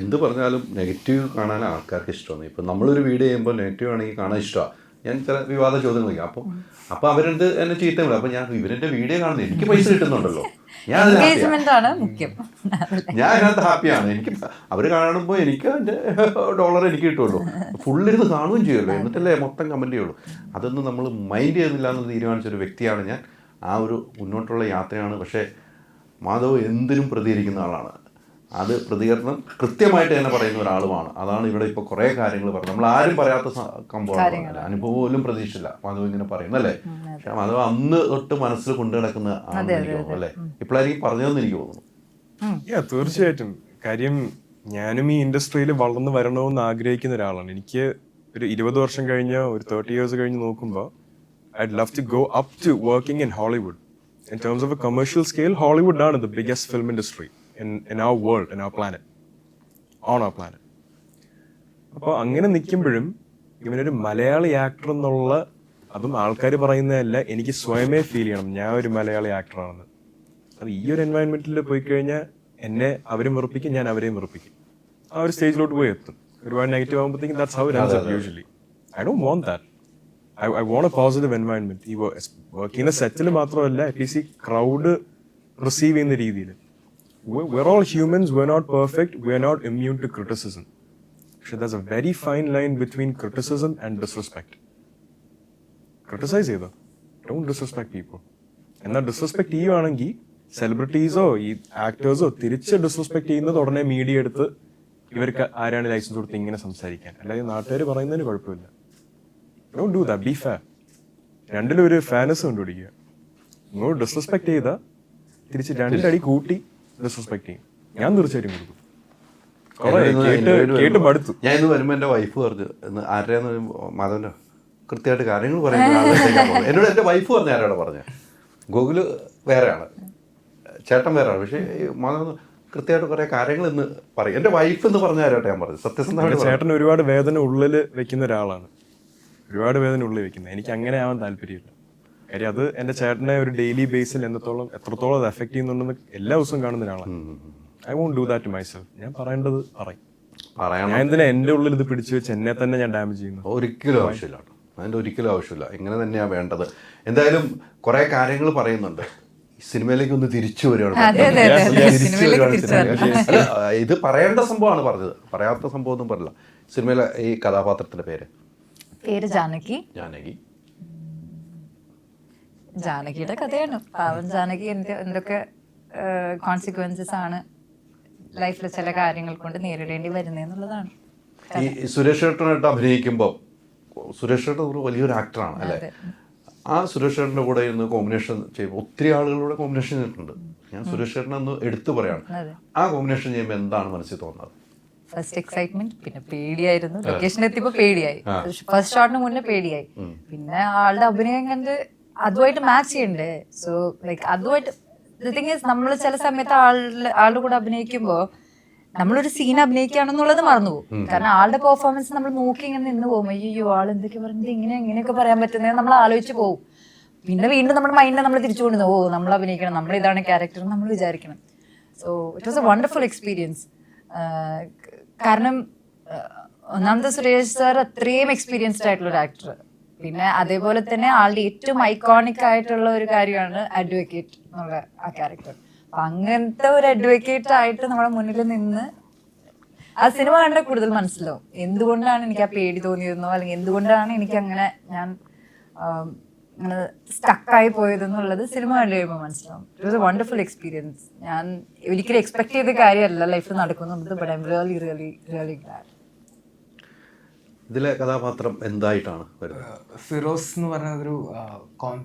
എന്ത് പറഞ്ഞാലും നെഗറ്റീവ് കാണാൻ ആൾക്കാർക്ക് ഇഷ്ടമാണ്. ഇപ്പം നമ്മളൊരു വീഡിയോ ചെയ്യുമ്പോൾ നെഗറ്റീവ് ആണെങ്കിൽ കാണാൻ ഇഷ്ടമാണ് ഞാൻ ചില വിവാദ ചോദ്യങ്ങൾ ചോദിക്കും. അപ്പോൾ അപ്പം അവരെന്ത് എന്നെ ചീത്ത വിടും? അപ്പം ഞാൻ ഇവരെന്റെ വീഡിയോ കാണുന്നത് എനിക്ക് പൈസ കിട്ടുന്നുണ്ടല്ലോ. ഞാൻ ഞാൻ അതിനകത്ത് ഹാപ്പിയാണ് എനിക്ക് അവർ കാണുമ്പോൾ എനിക്ക് അതിന്റെ ഡോളർ എനിക്ക് കിട്ടുമല്ലോ. ഫുള്ളിരുന്ന് കാണുകയും ചെയ്യുമല്ലോ. എന്നിട്ടല്ലേ മൊത്തം കമന്റ് ചെയ്യുള്ളൂ. അതൊന്നും നമ്മൾ മൈൻഡ് ചെയ്യുന്നില്ല എന്ന് തീരുമാനിച്ച ഒരു വ്യക്തിയാണ് ഞാൻ. ആ ഒരു മുന്നോട്ടുള്ള യാത്രയാണ്. പക്ഷേ മാധവ് എന്തിനും പ്രതികരിക്കുന്ന ആളാണ്. അത് പ്രതികരണം കൃത്യമായിട്ട് തന്നെ പറയുന്ന ഒരാളുമാണ്. അതാണ് ഇവിടെ ഇപ്പോൾ കുറേ കാര്യങ്ങൾ പറഞ്ഞത്. നമ്മൾ ആരും പറയാത്ത കമ്പോളാണ് അനുഭവം പോലും പ്രതീക്ഷിച്ചില്ല. മാധവ് ഇങ്ങനെ പറയുന്നല്ലേ പക്ഷെ മാധവ് അന്ന് തൊട്ട് മനസ്സിൽ കൊണ്ടു കിടക്കുന്ന ആണെന്ന് എനിക്ക് തോന്നുന്നു അല്ലേ? ഇപ്പോഴായിരിക്കും പറഞ്ഞതെന്ന് എനിക്ക് തോന്നുന്നു. തീർച്ചയായിട്ടും. കാര്യം ഞാനും ഈ ഇൻഡസ്ട്രിയിൽ വളർന്നു വരണമെന്ന് ആഗ്രഹിക്കുന്ന ഒരാളാണ്. എനിക്ക് ഒരു ഇരുപത് വർഷം കഴിഞ്ഞ് ഒരു തേർട്ടി ഇയേഴ്സ് കഴിഞ്ഞ് നോക്കുമ്പോൾ I love to go up to working in Hollywood in terms of a commercial scale Hollywood ആണ് the biggest film industry in in our world, in our planet, on our planet. അപ്പോൾ അങ്ങനെ നിൽക്കുമ്പോഴും ഇവനൊരു Malayali actor എന്നുള്ള അതും ആൾക്കാർ പറയുന്നതല്ല എനിക്ക് സ്വയമേ ഫീൽ ചെയ്യണം. ഞാൻ ഒരു മലയാളി ആക്ടറാണെന്ന് അത് ഈ ഒരു എൻവയൺമെന്റിൽ പോയി കഴിഞ്ഞാൽ എന്നെ അവരും വെറുപ്പിക്കും ഞാൻ അവരെയും വെറുപ്പിക്കും. ആ ഒരു സ്റ്റേജിലോട്ട് പോയി എത്തും. ഒരുപാട് നെഗറ്റീവ് ആകുമ്പോഴത്തേക്കും that's how usually I don't want that I I want a positive environment ഈ വർക്ക് ചെയ്യുന്ന സെറ്റിൽ മാത്രമല്ല അറ്റ്ലീസ്റ്റ് ഈ ക്രൗഡ് റിസീവ് ചെയ്യുന്ന രീതിയിൽ we're all humans we're not perfect we're not immune to criticism. പക്ഷെ there's a very fine line between criticism and disrespect. Criticize ചെയ്തോ? Don't disrespect people എന്നാൽ ഡിസ്റെസ്പെക്ട് ചെയ്യുവാണെങ്കിൽ സെലിബ്രിറ്റീസോ ഈ ആക്ടേഴ്സോ തിരിച്ച് ഡിസ്റെസ്പെക്ട് ചെയ്യുന്നത് ഉടനെ മീഡിയ എടുത്ത് ഇവർക്ക് ആരാണ് ലൈസൻസ് കൊടുത്ത് ഇങ്ങനെ സംസാരിക്കാൻ. അല്ലാതെ നാട്ടുകാർ പറയുന്നതിന് കുഴപ്പമില്ല. Don't do that be fair രണ്ടിലും ഒരു ഫാനസ് കണ്ടുപിടിക്കുക. ഇങ്ങോട്ട് ഡിസ്റെസ്പെക്ട് ചെയ്താൽ തിരിച്ച് രണ്ടടി കൂട്ടി ഡിസ്റെസ്പെക്ട് ചെയ്യും. ഞാൻ തീർച്ചയായിട്ടും കൊടുക്കും. കേട്ട് വരുമ്പോ- മടുത്തു. ഞാൻ ഇന്ന് വരുമ്പോൾ എന്റെ വൈഫ് പറഞ്ഞു ഇന്ന് ആരുടെ മാധവന്റെ കൃത്യമായിട്ട് കാര്യങ്ങൾ പറയുന്നത്. എന്നോട് എന്റെ വൈഫ് പറഞ്ഞ ആരോടെ പറഞ്ഞ? ഗോകുൽ വേറെയാണ്. ചേട്ടൻ വേറെയാണ്. പക്ഷേ മാധവൻ കൃത്യമായിട്ട് കുറെ കാര്യങ്ങൾ ഇന്ന് പറയും. എന്റെ വൈഫ് എന്ന് പറഞ്ഞ ആരോട്ടെ ഞാൻ പറഞ്ഞു സത്യസന്ധമായിട്ട് എന്റെ ചേട്ടൻ ഒരുപാട് വേദന ഉള്ളിൽ വെക്കുന്ന ഒരാളാണ്. ഒരുപാട് വേദന ഉള്ളിൽ വെക്കുന്നത്. എനിക്ക് അങ്ങനെ ആവാൻ താല്പര്യമില്ല. കാര്യം അത് എന്റെ ചേട്ടനെ ഒരു ഡെയിലി ബേസിൽ എന്തോളം എത്രത്തോളം അത് എഫക്ട് ചെയ്യുന്നുണ്ടെന്ന് എല്ലാ ദിവസവും കാണുന്ന ഒരാളാണ് I want do that myself ഞാൻ പറയേണ്ടത് പറയും. പറയണം. ഞാൻ എന്തിനാ എന്റെ ഉള്ളിൽ ഇത് പിടിച്ചു വെച്ച് എന്നെ തന്നെ ഞാൻ ഡാമേജ് ചെയ്യുന്നു. ഒരിക്കലും ആവശ്യമില്ല അതിന്റെ അതിന്റെ ഒരിക്കലും ആവശ്യമില്ല. ഇങ്ങനെ തന്നെയാണ് വേണ്ടത്. എന്തായാലും കുറേ കാര്യങ്ങൾ പറയുന്നുണ്ട്. ഈ സിനിമയിലേക്ക് ഒന്ന് തിരിച്ചു വരികയാണ്. ഇത് പറയേണ്ട സംഭവമാണ് പറഞ്ഞത്. പറയാത്ത സംഭവം ഒന്നും പറയില്ല. സിനിമയിലെ ഈ കഥാപാത്രത്തിന്റെ പേര്? പേര് ജാനകി. ജാനകി. ജാനകിയുടെ കഥയാണ്. പാവം ജാനകി എന്ത് എന്തൊക്കെ കോൺസിക്വൻസസ് ആണ് ലൈഫിൽ ചില കാര്യങ്ങൾ കൊണ്ട് നേരിടേണ്ടി വരുന്നതെന്നുള്ളതാണ് ഈ സുരേഷ് ചേട്ടനായിട്ട് അഭിനയിക്കുമ്പോൾ സുരേഷ് ചേട്ടൻ ഒരു വലിയൊരു ആക്ടറാണ് അല്ലേ? ആ സുരേഷ് ഏട്ടന്റെ കൂടെ ഇന്ന് കോമ്പിനേഷൻ ചെയ്യുമ്പോൾ ഒത്തിരി ആളുകളുടെ കോമ്പിനേഷൻ ചെയ്തിട്ടുണ്ട്. ഞാൻ സുരേഷ് ചേട്ടനെ ഒന്ന് എടുത്തു പറയാണ്. ആ കോമ്പിനേഷൻ ചെയ്യുമ്പോൾ എന്താണ് മനസ്സിൽ തോന്നുന്നത്? ഫസ്റ്റ് എക്സൈറ്റ്മെന്റ് പിന്നെ പേടിയായിരുന്നു. ലൊക്കേഷൻ എത്തിയപ്പോ പേടിയായി. ഫസ്റ്റ് ഷോട്ടിന് മുന്നേ പേടിയായി. പിന്നെ ആളുടെ അഭിനയം കണ്ട് അതുമായിട്ട് മാച്ച് ചെയ്യണ്ടേ? സോ ലൈക്ക് അതുമായിട്ട് തിങ് ഈസ് നമ്മൾ ചില സമയത്ത് ആളുടെ ആളുടെ കൂടെ അഭിനയിക്കുമ്പോ നമ്മളൊരു സീൻ അഭിനയിക്കുകയാണെന്നുള്ളത് മറന്നു പോകും. കാരണം ആളുടെ പെർഫോമൻസ് നമ്മൾ നോക്കി ഇങ്ങനെ നിന്ന് പോകും അയ്യോ ആൾ എന്തൊക്കെ പറഞ്ഞത് ഇങ്ങനെ എങ്ങനെയൊക്കെ പറയാൻ പറ്റുന്നത് നമ്മൾ ആലോചിച്ച് പോകും. പിന്നെ വീണ്ടും നമ്മുടെ മൈൻഡിൽ നമ്മൾ തിരിച്ചു കൊണ്ടുവന്നു ഓ നമ്മൾ അഭിനയിക്കണം നമ്മൾ ഇതാണ് ക്യാരക്ടർ നമ്മൾ വിചാരിക്കണം. So it was a wonderful experience കാരണം ഒന്നാമത്തെ സുരേഷ് സാർ അത്രയും എക്സ്പീരിയൻസ്ഡ് ആയിട്ടുള്ള ഒരു ആക്ടർ പിന്നെ അതേപോലെ തന്നെ ആളുടെ ഏറ്റവും ഐക്കോണിക് ആയിട്ടുള്ള ഒരു കാര്യമാണ് അഡ്വക്കേറ്റ് എന്നുള്ള ആ ക്യാരക്ടർ അപ്പൊ അങ്ങനത്തെ ഒരു അഡ്വക്കേറ്റ് ആയിട്ട് നമ്മുടെ മുന്നിൽ നിന്ന് ആ സിനിമ കണ്ട കൂടുതൽ മനസ്സിലാവും. എന്തുകൊണ്ടാണ് എനിക്ക് ആ പേടി തോന്നിയതെന്നോ അല്ലെങ്കിൽ എന്തുകൊണ്ടാണ് എനിക്ക് അങ്ങനെ ഞാൻ സ്റ്റക്കായി പോയതെന്നുള്ളത് സിനിമ കണ്ടു കഴിയുമ്പോൾ മനസ്സിലാവും. It was a wonderful experience ഞാൻ ഒരിക്കലും എക്സ്പെക്ട് ചെയ്ത കാര്യമല്ല ലൈഫിൽ നടക്കുന്നുണ്ട് but I really really really glad ഇതിലെ കഥാപാത്രം എന്തായിട്ടാണ് വരുന്നത്? ഫിറോസ് എന്ന് പറഞ്ഞ ഒരു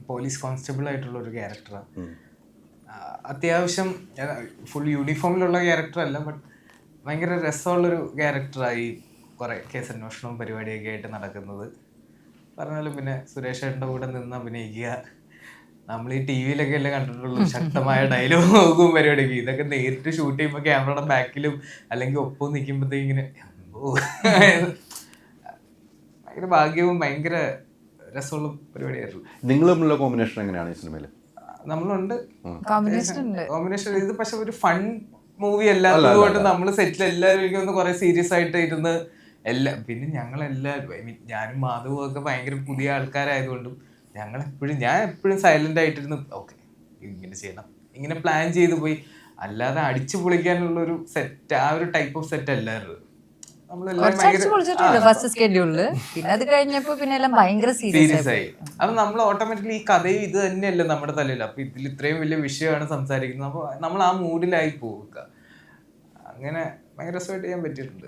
പോലീസ് കോൺസ്റ്റബിൾ ആയിട്ടുള്ള ഒരു ക്യാരക്ടറാണ് അത്യാവശ്യം ഫുൾ യൂണിഫോമിലുള്ള ക്യാരക്ടർ അല്ല ബട്ട് ഭയങ്കര രസമുള്ളൊരു ക്യാരക്ടറായി കുറേ കേസ് അന്വേഷണവും പരിപാടിയൊക്കെ ആയിട്ട് നടക്കുന്നത്. പറഞ്ഞാലും പിന്നെ സുരേഷ് ഏട്ടന്റെ കൂടെ നിന്ന് അഭിനയിക്കുക. നമ്മൾ ഈ ടി വിയിലൊക്കെ അല്ലേ കണ്ടിട്ടുള്ളൂ ശക്തമായ ഡയലോഗും പരിപാടിയൊക്കെ. ഇതൊക്കെ നേരിട്ട് ഷൂട്ട് ചെയ്യുമ്പോൾ ക്യാമറയുടെ ബാക്കിലും അല്ലെങ്കിൽ ഒപ്പം നിൽക്കുമ്പോഴത്തേക്കും ഇങ്ങനെ അമ്പോ. ഭയങ്കര ഭാഗ്യവും ഭയങ്കര രസമുള്ള പരിപാടിയായിരുന്നു. നിങ്ങൾ തമ്മിലുള്ള കോമ്പിനേഷൻ എങ്ങനെയാണ് ഈ സിനിമയിൽ നമ്മളുണ്ട്. കോമ്പിനേഷൻ ഉണ്ട്. കോമ്പിനേഷൻ ഇത് പക്ഷെ ഒരു ഫൺ മൂവി അല്ല. അല്ലാത്തതുകൊണ്ട് നമ്മൾ സെറ്റിൽ എല്ലാവരും ഒന്ന് കുറെ സീരിയസ് ആയിട്ട് ഇരുന്ന് എല്ലാ പിന്നെ ഞങ്ങൾ എല്ലാവരും I mean, ഞാനും മാധവും ഒക്കെ ഭയങ്കര പുതിയ ആൾക്കാരായതുകൊണ്ടും ഞങ്ങൾ എപ്പോഴും ഞാൻ എപ്പോഴും സൈലന്റ് ആയിട്ടിരുന്ന് ഓക്കെ ഇങ്ങനെ ചെയ്യണം. ഇങ്ങനെ പ്ലാൻ ചെയ്ത് പോയി. അല്ലാതെ അടിച്ചു പൊളിക്കാനുള്ള ഒരു സെറ്റ് ആ ഒരു ടൈപ്പ് ഓഫ് സെറ്റ് അല്ലായിരുന്നു. ഫസ്റ്റ് സ്കെഡ്യൂളിൽ പിന്നെ അത് കഴിഞ്ഞപ്പോ പിന്നെ എല്ലാം ഭയങ്കര സീരിയസ് ആയി അപ്പൊ നമ്മൾ ഓട്ടോമാറ്റിക്കലി ഈ കഥയും ഇത് തന്നെയല്ലേ നമ്മുടെ തലയിൽ. അപ്പൊ ഇതിൽ ഇത്രയും വലിയ വിഷയമാണ് സംസാരിക്കുന്നത്. അപ്പൊ നമ്മൾ ആ മൂഡിലായി പോവുക. അങ്ങനെ ഭയങ്കര രസമായിട്ട് ചെയ്യാൻ പറ്റിയിട്ടുണ്ട്.